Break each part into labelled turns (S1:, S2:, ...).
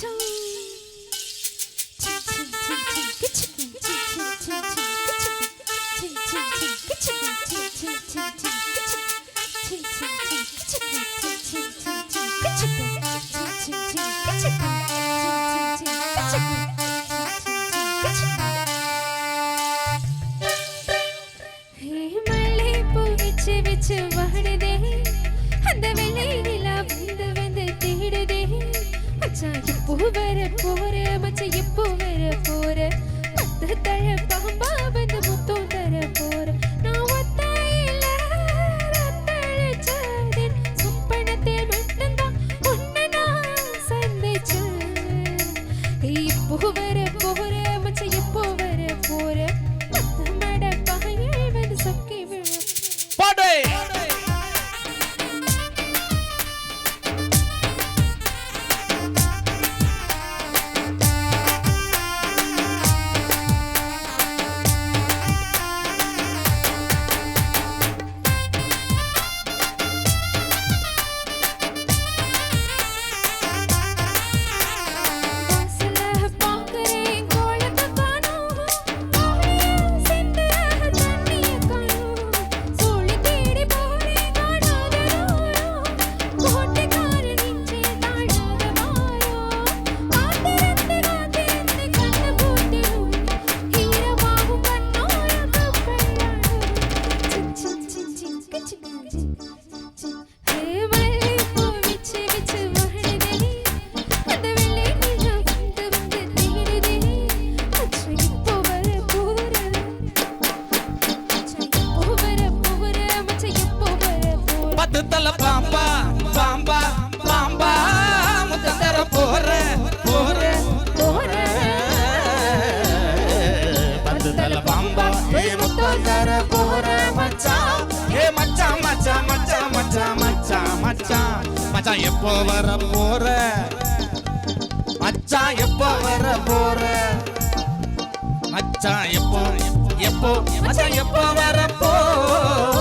S1: too. எப்போ வர போற மச்ச எப்போ வர போற. பத்து தழ பாம்பா கால் தர போற மச்சான்
S2: ஏ மச்சான் மச்சான் மச்சான் மச்சான் மச்சான் மச்சான் மச்சான் எப்போ வர போற? மச்சான் எப்போ வர போற? மச்சான் எப்போ எப்போ மச்சான் எப்போ வர போற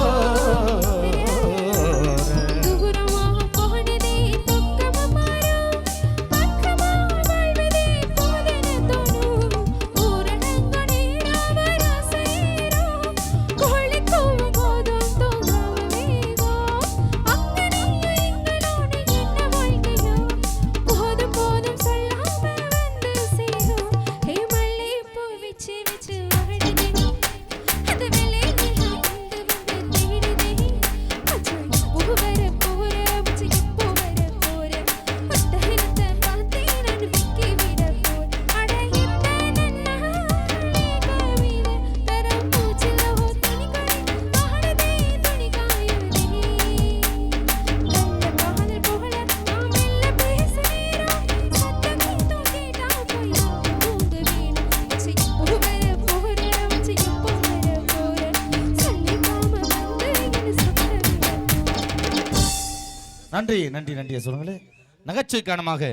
S2: நன்றி நன்றி நன்றியை சொல்லுங்களேன் நகைச்சுவை காரணமாக